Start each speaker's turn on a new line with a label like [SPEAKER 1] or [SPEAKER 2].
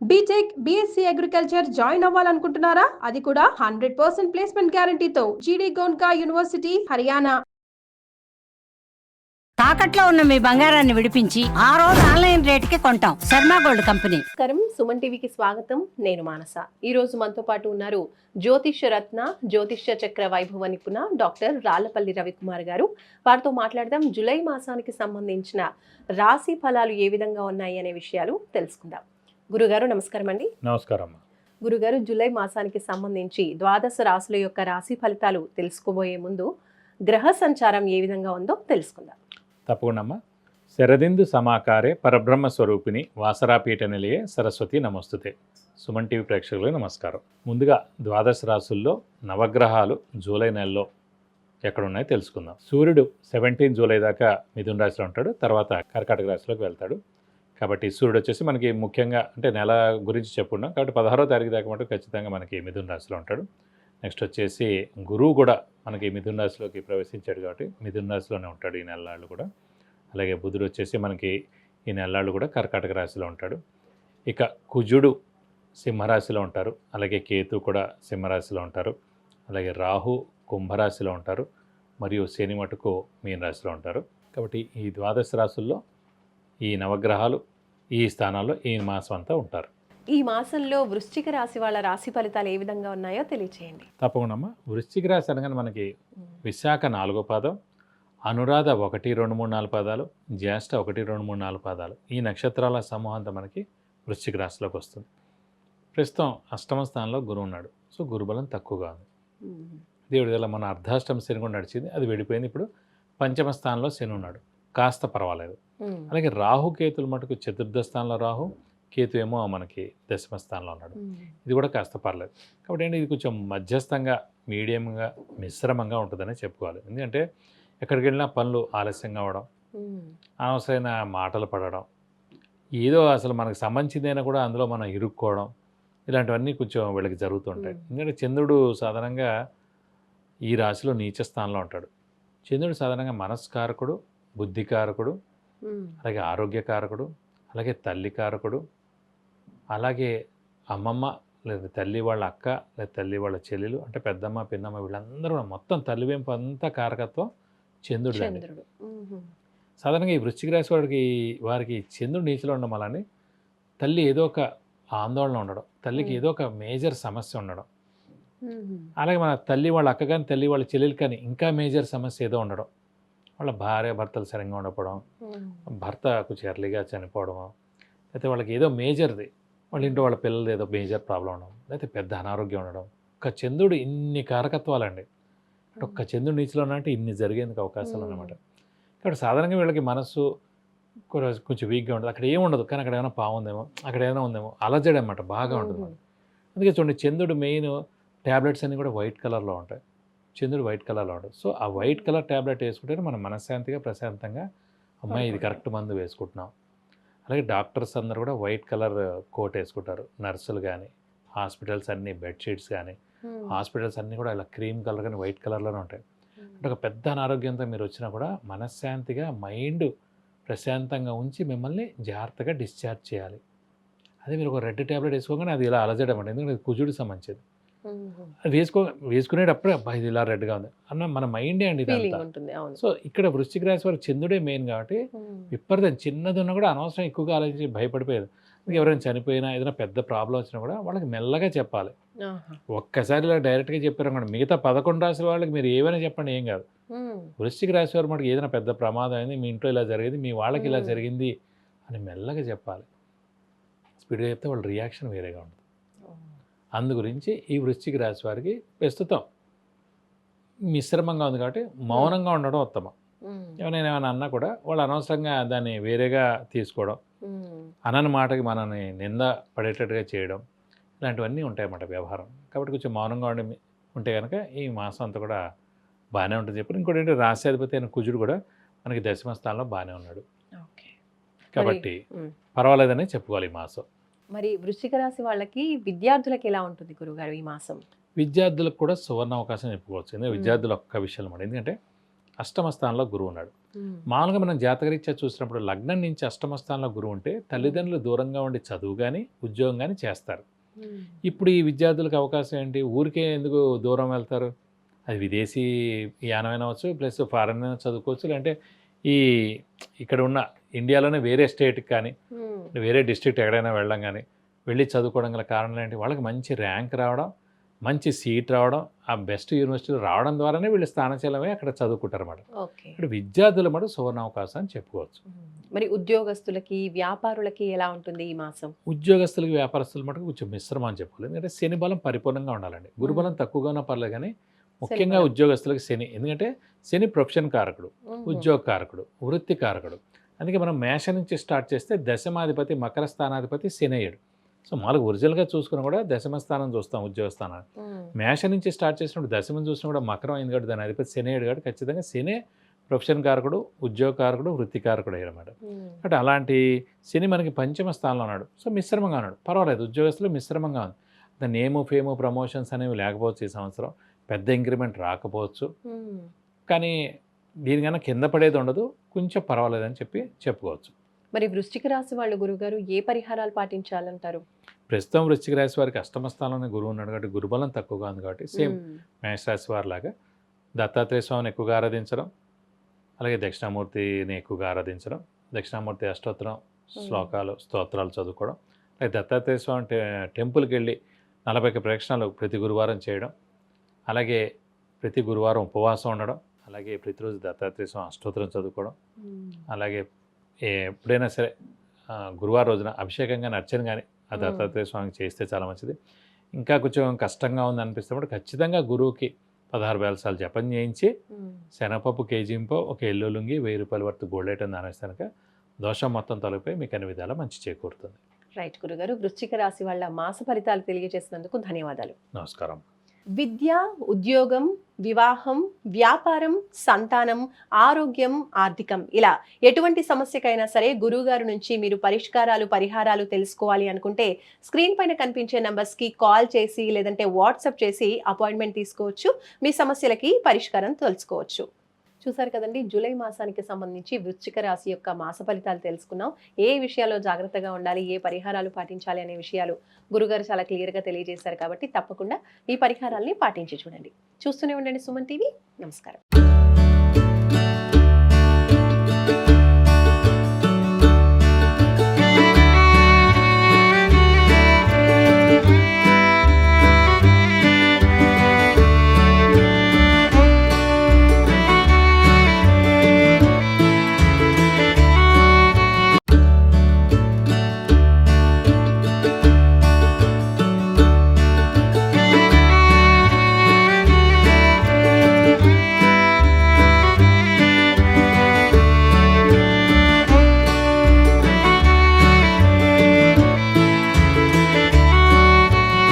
[SPEAKER 1] B Tech BSc agriculture join అవ్వాలనుకుంటున్నారా? అది కూడా hundred percent placement గ్యారంటీతో జీడీ గోన్కా యూనివర్సిటీ హర్యానా
[SPEAKER 2] తాకట్లో ఉన్న మీ బంగారాన్ని విడిపించి ఆ రోజు ఆన్లైన్ రేటుకి కొంటాం. Sharma gold company.
[SPEAKER 3] నమస్కారం. సుమన్ టీవీకి స్వాగతం. నేను మానస. ఈ రోజు మనతో పాటు ఉన్నారు జ్యోతిష్య రత్న జ్యోతిష్య చక్ర వైభవ నిపుణ డాక్టర్ రాళ్ళపల్లి రవికుమార్ గారు. వారితో మాట్లాడదాం. జూలై మాసానికి సంబంధించిన రాశి ఫలాలు ఏ విధంగా ఉన్నాయి అనే విషయాలు తెలుసుకుందాం. గురుగారు నమస్కారం అండి
[SPEAKER 4] నమస్కారం అమ్మా.
[SPEAKER 3] గురుగారు జూలై మాసానికి సంబంధించి ద్వాదశ రాశుల యొక్క రాశి ఫలితాలు తెలుసుకోబోయే ముందు గ్రహ సంచారం ఏ విధంగా ఉందో తెలుసుకుందాం.
[SPEAKER 4] తప్పకుండా అమ్మా శరదిందు సమాకారే పరబ్రహ్మ స్వరూపిణి వాసరాపీఠ నిలయే సరస్వతి నమస్తుతే. సుమన్ టీవీ ప్రేక్షకులకు నమస్కారం. ముందుగా ద్వాదశ రాసుల్లో నవగ్రహాలు జూలై నెలలో ఎక్కడ ఉన్నాయో తెలుసుకుందాం. సూర్యుడు సెవెంటీన్ జూలై దాకా మిథున రాశిలో ఉంటాడు. తర్వాత కర్కాటక రాశిలోకి వెళ్తాడు. కాబట్టి సూర్యుడు వచ్చేసి మనకి ముఖ్యంగా అంటే నెల గురించి చెప్పుకున్నాం కాబట్టి పదహారో తారీఖు దాకా మటు ఖచ్చితంగా మనకి మిథున రాశిలో ఉంటాడు. నెక్స్ట్ వచ్చేసి గురువు కూడా మనకి మిథున రాశిలోకి ప్రవేశించాడు కాబట్టి మిథున రాశిలోనే ఉంటాడు ఈ నెలలాళ్ళు కూడా. అలాగే బుధుడు వచ్చేసి మనకి ఈ నెలలాళ్ళు కూడా కర్కాటక రాశిలో ఉంటాడు. ఇక కుజుడు సింహరాశిలో ఉంటారు. అలాగే కేతు కూడా సింహరాశిలో ఉంటారు. అలాగే రాహు కుంభరాశిలో ఉంటారు. మరియు శని మటుకు మీన రాశిలో ఉంటారు. కాబట్టి ఈ ద్వాదశ రాశుల్లో ఈ నవగ్రహాలు ఈ స్థానాల్లో ఈ మాసం అంతా ఉంటారు.
[SPEAKER 3] ఈ మాసంలో వృశ్చిక రాశి వాళ్ళ రాశి ఫలితాలు ఏ విధంగా ఉన్నాయో తెలియచేయండి.
[SPEAKER 4] తప్పకుండా వృశ్చిక రాశి అనగానే మనకి విశాఖ నాలుగో పాదం అనురాధ ఒకటి రెండు మూడు నాలుగు పాదాలు జ్యేష్ఠ ఒకటి రెండు మూడు నాలుగు పాదాలు. ఈ నక్షత్రాల సమూహం అంతా మనకి వృశ్చిక రాశిలోకి వస్తుంది. ప్రస్తుతం అష్టమ స్థానంలో గురువు ఉన్నాడు. సో గురుబలం తక్కువగా ఉంది. దేవుడి వల్ల మన అర్ధాష్టమ శని కూడా నడిచింది. అది వెళ్ళిపోయింది. ఇప్పుడు పంచమ స్థానంలో శని ఉన్నాడు. కాస్త పర్వాలేదు. అలాగే రాహు కేతులు మటుకు చతుర్థ స్థానంలో రాహు కేతు ఏమో మనకి దశమ స్థానంలో ఉన్నాడు. ఇది కూడా కాస్త పర్లేదు కాబట్టి ఏంటి ఇది కొంచెం మధ్యస్థంగా మీడియంగా మిశ్రమంగా ఉంటుందని చెప్పుకోవాలి. ఎందుకంటే ఎక్కడికి వెళ్ళినా పనులు ఆలస్యంగా అవడం అనవసరమైన మాటలు పడడం ఏదో అసలు మనకు సంబంధించిందైనా కూడా అందులో మనం ఇరుక్కోవడం ఇలాంటివన్నీ కొంచెం వీళ్ళకి జరుగుతుంటాయి ఎందుకంటే చంద్రుడు సాధారణంగా ఈ రాశిలో నీచ స్థానంలో ఉంటాడు. చంద్రుడు సాధారణంగా మనస్కారకుడు బుద్ధికారకుడు అలాగే ఆరోగ్యకారకుడు అలాగే తల్లి కారకుడు అలాగే అమ్మమ్మ లేదా తల్లి వాళ్ళ అక్క లేదా తల్లి వాళ్ళ చెల్లెలు అంటే పెద్దమ్మ పిన్నమ్మ వీళ్ళందరూ కూడా మొత్తం తల్లివెంపు అంతా కారకత్వం చంద్రుడు. సాధారణంగా ఈ వృశ్చిక రాశి వాడికి వారికి చంద్రుడు నీచలో ఉండడం వలని తల్లి ఏదో ఒక ఆందోళన ఉండడం తల్లికి. ఏదో ఒక మేజర్ సమస్య ఉండడం. అలాగే మన తల్లి వాళ్ళ అక్క కానీ తల్లి వాళ్ళ చెల్లెలు కానీ ఇంకా మేజర్ సమస్య ఏదో ఉండడం వాళ్ళ భార్య భర్తలు సరిగ్గా ఉండకపోవడం
[SPEAKER 3] మ్మ్.
[SPEAKER 4] భర్త కొంచెం ఎర్లీగా చనిపోవడము లేకపోతే వాళ్ళకి ఏదో మేజర్ది వాళ్ళ ఇంట్లో వాళ్ళ పిల్లలది ఏదో మేజర్ ప్రాబ్లం ఉండడం లేకపోతే పెద్ద అనారోగ్యం ఉండడం. ఒక చంద్రుడు ఇన్ని కారకత్వాలండి. అంటే ఒక్క చంద్రుడు నీచులో అంటే ఇన్ని జరిగేందుకు అవకాశాలు. అన్నమాట కాబట్టి సాధారణంగా వీళ్ళకి మనసు కొ- కొంచెం వీక్గా ఉంటుంది అక్కడ ఏముండదు కానీ అక్కడ ఏమైనా పాము ఉందేమో అక్కడ ఏమైనా ఉందేమో అలజడి అనమాట బాగా ఉంటుంది. అందుకే చూడండి చంద్రుడు మెయిన్ ట్యాబ్లెట్స్ అన్నీ కూడా వైట్ కలర్లో ఉంటాయి. చంద్రుడు వైట్ కలర్లో ఉంటుంది సో ఆ వైట్ కలర్ ట్యాబ్లెట్ వేసుకుంటే మనం మనశ్శాంతిగా ప్రశాంతంగా అమ్మాయి ఇది కరెక్ట్ మందు వేసుకుంటున్నాం. అలాగే డాక్టర్స్ అందరు కూడా వైట్ కలర్ కోట్ వేసుకుంటారు. నర్సులు కానీ హాస్పిటల్స్ అన్నీ బెడ్షీట్స్ కానీ. హాస్పిటల్స్ అన్నీ కూడా ఇలా క్రీమ్ కలర్ కానీ వైట్ కలర్లోనే ఉంటాయి. అంటే ఒక పెద్ద అనారోగ్యంతో మీరు వచ్చినా కూడా మనశ్శాంతిగా మైండ్ ప్రశాంతంగా ఉంచి మిమ్మల్ని జాగ్రత్తగా డిశ్చార్జ్ చేయాలి. అదే మీరు ఒక రెడ్ ట్యాబ్లెట్ వేసుకోగానే అది ఇలా అలజడం అంటే ఎందుకంటే అది కుజుడికి సంబంధించింది. వేసుకో వేసుకునేటప్పుడే అబ్బా ఇది ఇలా రెడ్గా ఉంది అన్న మన మైండే అండి సో ఇక్కడ వృశ్చిక రాశి వారికి చంద్రుడే మెయిన్ కాబట్టి. విపరీతం చిన్నది ఉన్నా కూడా అనవసరం ఎక్కువగా ఆలోచించి భయపడిపోయేది ఎవరైనా చనిపోయినా ఏదైనా పెద్ద ప్రాబ్లం వచ్చినా కూడా వాళ్ళకి మెల్లగా చెప్పాలి. ఒక్కసారి ఇలా డైరెక్ట్గా చెప్పారు అనుకోండి మిగతా పదకొండు రాశుల వాళ్ళకి మీరు ఏమైనా చెప్పండి ఏం కాదు. వృశ్చిక రాశి వారు మనకి ఏదైనా పెద్ద ప్రమాదం అయింది మీ ఇంట్లో ఇలా జరిగింది మీ వాళ్ళకి ఇలా. జరిగింది అని మెల్లగా చెప్పాలి స్పీడ్గా చెప్తే వాళ్ళ రియాక్షన్ వేరేగా ఉంటుంది అందు గురించి ఈ వృశ్చిక రాశి వారికి ప్రస్తుతం మిశ్రమంగా ఉంది కాబట్టి మౌనంగా ఉండడం ఉత్తమం. ఏమైనా ఏమైనా అన్నా కూడా వాళ్ళు అనవసరంగా దాన్ని వేరేగా తీసుకోవడం. అనని మాటకి మనని నింద పడేటట్టుగా చేయడం ఇలాంటివన్నీ ఉంటాయన్నమాట వ్యవహారం కాబట్టి కొంచెం మౌనంగా ఉండి ఉంటే కనుక ఈ మాసం అంతా కూడా బాగానే ఉంటుంది చెప్పి ఇంకోటి ఏంటి రాశ్యాధిపతి అయిన కుజుడు కూడా మనకి దశమ స్థానంలో బాగానే ఉన్నాడు
[SPEAKER 3] ఓకే
[SPEAKER 4] కాబట్టి. పర్వాలేదని చెప్పుకోవాలి ఈ మాసం
[SPEAKER 3] మరి వృశ్చిక రాశి వాళ్ళకి విద్యార్థులకు ఎలా ఉంటుంది గురుగారు ఈ మాసం?
[SPEAKER 4] విద్యార్థులకు కూడా సువర్ణ అవకాశం చెప్పుకోవచ్చు. ఎందుకంటే. విద్యార్థులు ఒక్క విషయం అన్నమాట ఎందుకంటే అష్టమ స్థానంలో గురువు ఉన్నాడు. మామూలుగా మనం జాతకరీత్యా చూసినప్పుడు లగ్నం నుంచి అష్టమ స్థానంలో గురువు ఉంటే తల్లిదండ్రులు దూరంగా ఉండి చదువు కానీ ఉద్యోగం కానీ చేస్తారు. ఇప్పుడు ఈ విద్యార్థులకు అవకాశం ఏంటి? ఊరికే ఎందుకు దూరం వెళ్తారు? అది విదేశీ యానమైన అవచ్చు ప్లస్ ఫారెన్ అయినా చదువుకోవచ్చు. లేదంటే ఈ ఇక్కడ ఉన్న ఇండియాలోనే వేరే స్టేట్కి కానీ వేరే డిస్ట్రిక్ట్ ఎక్కడైనా వెళ్ళడం కానీ వెళ్ళి చదువుకోవడం గల కారణం ఏంటి? వాళ్ళకి మంచి ర్యాంక్ రావడం మంచి సీట్ రావడం ఆ బెస్ట్ యూనివర్సిటీలో రావడం ద్వారానే వీళ్ళు స్థానచలమే అక్కడ చదువుకుంటారు అన్నమాట ఇక్కడ విద్యార్థుల మటు సువర్ణ అవకాశం అని చెప్పుకోవచ్చు.
[SPEAKER 3] మరి ఉద్యోగస్తులకి వ్యాపారులకి ఎలా ఉంటుంది ఈ మాసం?
[SPEAKER 4] ఉద్యోగస్తులకి వ్యాపారస్తుల మటుకు కొంచెం మిశ్రమం అని చెప్పుకోవాలి ఎందుకంటే శని బలం పరిపూర్ణంగా ఉండాలండి. గురుబలం తక్కువగా ఉన్నా పర్లేదు కానీ ముఖ్యంగా. ఉద్యోగస్తులకి శని. ఎందుకంటే శని ప్రొఫెషన్ కారకుడు ఉద్యోగ కారకుడు వృత్తి కారకుడు. అందుకే మనం మేష నుంచి స్టార్ట్ చేస్తే దశమాధిపతి మకర స్థానాధిపతి శనేయుడు సో మాకు ఒరిజినల్గా చూసుకుని కూడా దశమ స్థానం చూస్తాం ఉద్యోగ స్థానాన్ని మేష నుంచి స్టార్ట్ చేసినప్పుడు దశమం చూసినా కూడా మకరం అయింది కాబట్టి దాని అధిపతి శనేయుడు కాబట్టి ఖచ్చితంగా శనే ప్రొఫెషన్ కారకుడు ఉద్యోగ కారకుడు వృత్తి కారకుడు అన్నమాట కాబట్టి అలాంటి శని మనకి పంచమ స్థానంలో ఉన్నాడు. సో మిశ్రమంగా ఉన్నాడు. పర్వాలేదు ఉద్యోగస్తులు మిశ్రమంగా ఉంది దాని నేము ఫేము ప్రమోషన్స్ అనేవి లేకపోవచ్చు ఈ సంవత్సరం. పెద్ద ఇంక్రిమెంట్ రాకపోవచ్చు. కానీ దీనికన్నా కింద పడేది ఉండదు కొంచెం పర్వాలేదని చెప్పి చెప్పుకోవచ్చు.
[SPEAKER 3] మరి వృశ్చిక రాశి వాళ్ళు గురుగారు ఏ పరిహారాలు పాటించాలంటారు?
[SPEAKER 4] ప్రస్తుతం వృశ్చిక రాశి వారికి అష్టమ స్థానంలో గురువు ఉన్నాడు కాబట్టి గురుబలం తక్కువగా ఉంది కాబట్టి సేమ్
[SPEAKER 3] మ్మ్.
[SPEAKER 4] మేష రాశి వారిలాగా దత్తాత్రేయ స్వామిని ఎక్కువగా ఆరాధించడం అలాగే దక్షిణామూర్తిని ఎక్కువగా ఆరాధించడం దక్షిణామూర్తి అష్టోత్తరం శ్లోకాలు స్తోత్రాలు చదువుకోవడం అలాగే దత్తాత్రేయ స్వామి టె టెంపుల్కి వెళ్ళి నలభై ప్రదక్షిణాలు ప్రతి గురువారం చేయడం అలాగే ప్రతి గురువారం ఉపవాసం ఉండడం అలాగే ప్రతిరోజు దత్తాత్రేయ స్వామి అష్టోత్తరం చదువుకోవడం. అలాగే ఎప్పుడైనా సరే గురువారం రోజున అభిషేకం కానీ అర్చన కానీ ఆ. దత్తాత్రేయ స్వామికి చేస్తే చాలా మంచిది ఇంకా కొంచెం కష్టంగా ఉంది అనిపిస్తున్నప్పుడు ఖచ్చితంగా గురువుకి పదహారు వేల సార్లు జపం చేయించి. శనగపప్పు కేజీంపో ఒక ఎల్లు లుంగి వెయ్యి రూపాయల వరకు గోల్డ్ ఐటమ్ దానేస్తానుక దోషం మొత్తం తొలగిపోయి మీకు అన్ని విధాలా మంచి చేకూరుతుంది
[SPEAKER 3] రైట్ గురుగారు వృశ్చిక రాశి వాళ్ళ మాస ఫలితాలు తెలియజేసినందుకు ధన్యవాదాలు
[SPEAKER 4] నమస్కారం
[SPEAKER 3] విద్య ఉద్యోగం వివాహం వ్యాపారం సంతానం ఆరోగ్యం ఆర్థికం. ఇలా ఎటువంటి సమస్యకైనా సరే గురువుగారు నుంచి మీరు పరిష్కారాలు పరిహారాలు తెలుసుకోవాలి అనుకుంటే స్క్రీన్ పైన కనిపించే నంబర్స్కి కాల్ చేసి లేదంటే వాట్సాప్ చేసి అపాయింట్మెంట్ తీసుకోవచ్చు. మీ సమస్యలకి పరిష్కారం తెలుసుకోవచ్చు. చూసారు కదండి జూలై మాసానికి సంబంధించి వృశ్చిక రాశి యొక్క మాస ఫలితాలు తెలుసుకున్నాం ఏ విషయాల్లో జాగ్రత్తగా ఉండాలి ఏ పరిహారాలు పాటించాలి అనే విషయాలు గురుగారు చాలా క్లియర్గా తెలియజేశారు కాబట్టి తప్పకుండా ఈ పరిహారాల్ని పాటించి చూడండి. చూస్తూనే ఉండండి సుమన్ టీవీ. నమస్కారం.